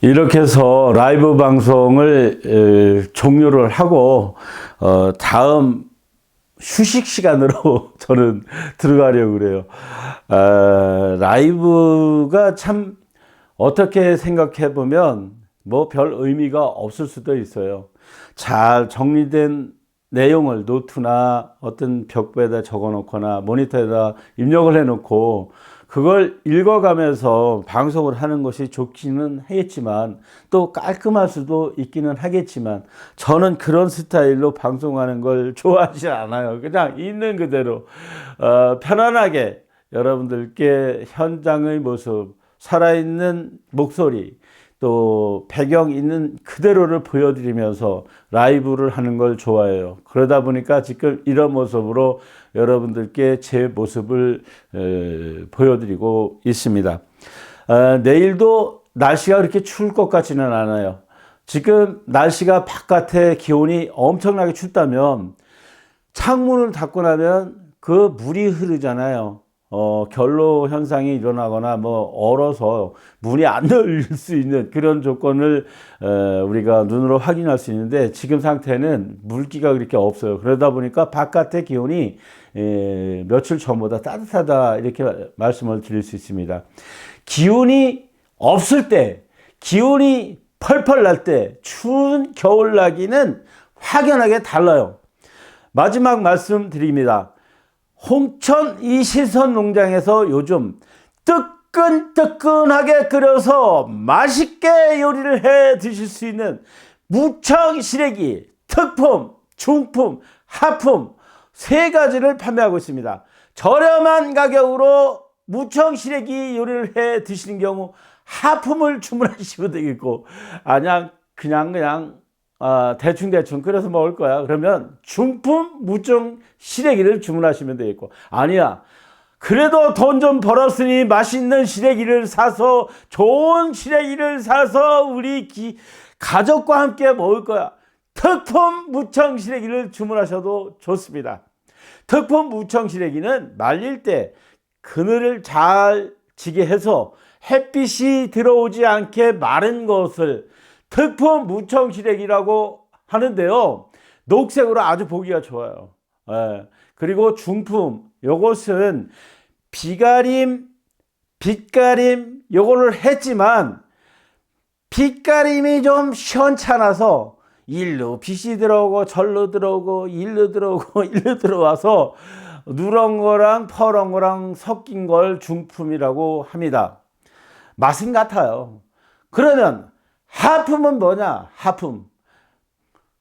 이렇게 해서 라이브 방송을 에, 종료를 하고 어, 다음 휴식 시간으로 저는 들어가려고 그래요. 아, 라이브가 참 어떻게 생각해 보면 뭐 별 의미가 없을 수도 있어요. 잘 정리된 내용을 노트나 어떤 벽부에다 적어 놓거나 모니터에다 입력을 해 놓고 그걸 읽어가면서 방송을 하는 것이 좋기는 하겠지만 또 깔끔할 수도 있기는 하겠지만 저는 그런 스타일로 방송하는 걸 좋아하지 않아요. 그냥 있는 그대로 어, 편안하게 여러분들께 현장의 모습, 살아있는 목소리, 또 배경 있는 그대로를 보여드리면서 라이브를 하는 걸 좋아해요. 그러다 보니까 지금 이런 모습으로 여러분들께 제 모습을 에, 보여드리고 있습니다. 아, 내일도 날씨가 그렇게 추울 것 같지는 않아요. 지금 날씨가 바깥에 기온이 엄청나게 춥다면 창문을 닫고 나면 그 물이 흐르잖아요. 어, 결로 현상이 일어나거나 뭐 얼어서 문이 안 열릴 수 있는 그런 조건을 에, 우리가 눈으로 확인할 수 있는데 지금 상태는 물기가 그렇게 없어요. 그러다 보니까 바깥의 기온이 에, 며칠 전보다 따뜻하다 이렇게 말씀을 드릴 수 있습니다. 기온이 없을 때, 기온이 펄펄 날 때, 추운 겨울나기는 확연하게 달라요. 마지막 말씀 드립니다. 홍천 이 시선 농장에서 요즘 뜨끈뜨끈하게 끓여서 맛있게 요리를 해 드실 수 있는 무청 시래기 특품, 중품, 하품 세 가지를 판매하고 있습니다. 저렴한 가격으로 무청 시래기 요리를 해 드시는 경우 하품을 주문하시면 되겠고 아냥 그냥 그냥 아, 대충 대충 끓여서 먹을 거야. 그러면 중품 무청 시래기를 주문하시면 되겠고 아니야. 그래도 돈 좀 벌었으니 맛있는 시래기를 사서 좋은 시래기를 사서 우리 기, 가족과 함께 먹을 거야. 특품 무청 시래기를 주문하셔도 좋습니다. 특품 무청 시래기는 말릴 때 그늘을 잘 지게 해서 햇빛이 들어오지 않게 마른 것을 특품 무청 시래기라고 하는데요. 녹색으로 아주 보기가 좋아요. 예. 그리고 중품 요것은 비가림, 빛가림 요거를 했지만 빛가림이 좀 시원찮아서 일로 빛이 들어오고 절로 들어오고 일로 들어오고 일로 들어와서 누런 거랑 퍼런 거랑 섞인 걸 중품이라고 합니다. 맛은 같아요. 그러면 하품은 뭐냐? 하품.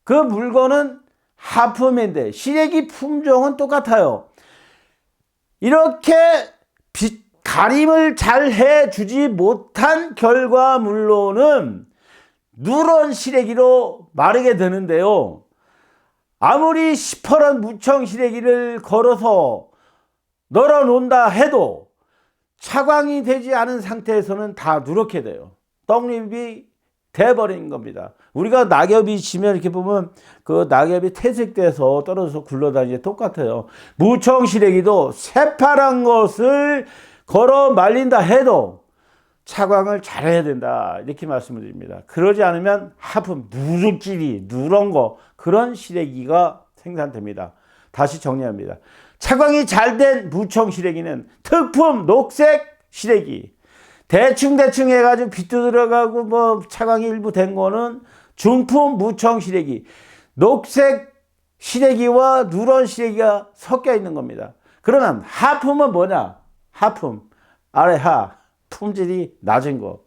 그 물건은 하품인데 시래기 품종은 똑같아요. 이렇게 빛 가림을 잘 해주지 못한 결과물로는 누런 시래기로 마르게 되는데요. 아무리 시퍼런 무청 시래기를 걸어서 널어 놓는다 해도 차광이 되지 않은 상태에서는 다 누렇게 돼요. 떡잎이 돼버린 겁니다. 우리가 낙엽이 지면 이렇게 보면 그 낙엽이 퇴색돼서 떨어져서 굴러다니게 똑같아요. 무청 시래기도 새파란 것을 걸어 말린다 해도 차광을 잘해야 된다 이렇게 말씀을 드립니다. 그러지 않으면 하품 누르끼리 누런 거 그런 시래기가 생산됩니다. 다시 정리합니다. 차광이 잘 된 무청 시래기는 특품 녹색 시래기 대충 대충 해가지고 빛도 들어가고 뭐 차광이 일부 된 거는 중품 무청 시래기 녹색 시래기와 누런 시래기가 섞여 있는 겁니다. 그러면 하품은 뭐냐? 하품 아래 하 품질이 낮은 거.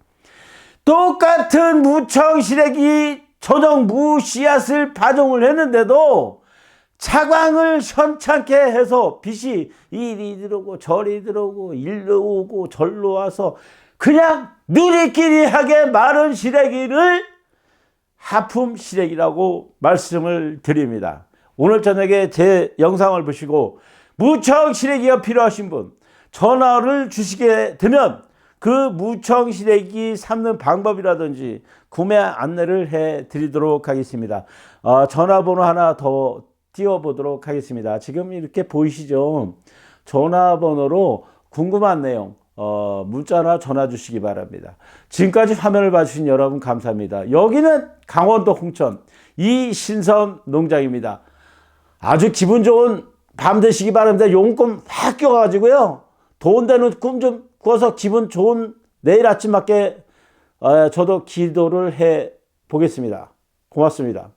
똑같은 무청 시래기 전용 무 씨앗을 파종을 했는데도 차광을 현찮게 해서 빛이 이리 들어오고 저리 들어오고 일로 오고 절로 와서 그냥 누리끼리 하게 마른 시래기를 하품 시래기라고 말씀을 드립니다. 오늘 저녁에 제 영상을 보시고 무청 시래기가 필요하신 분 전화를 주시게 되면 그 무청 시래기 삶는 방법이라든지 구매 안내를 해 드리도록 하겠습니다. 어, 전화번호 하나 더 띄워보도록 하겠습니다. 지금 이렇게 보이시죠? 전화번호로 궁금한 내용 어, 문자나 전화 주시기 바랍니다. 지금까지 화면을 봐주신 여러분 감사합니다. 여기는 강원도 홍천 이신선 농장입니다. 아주 기분 좋은 밤 되시기 바랍니다. 용꿈 확 껴가지고요. 더운 데는 꿈 좀 꾸어서 기분 좋은 내일 아침 맞게 어, 저도 기도를 해 보겠습니다. 고맙습니다.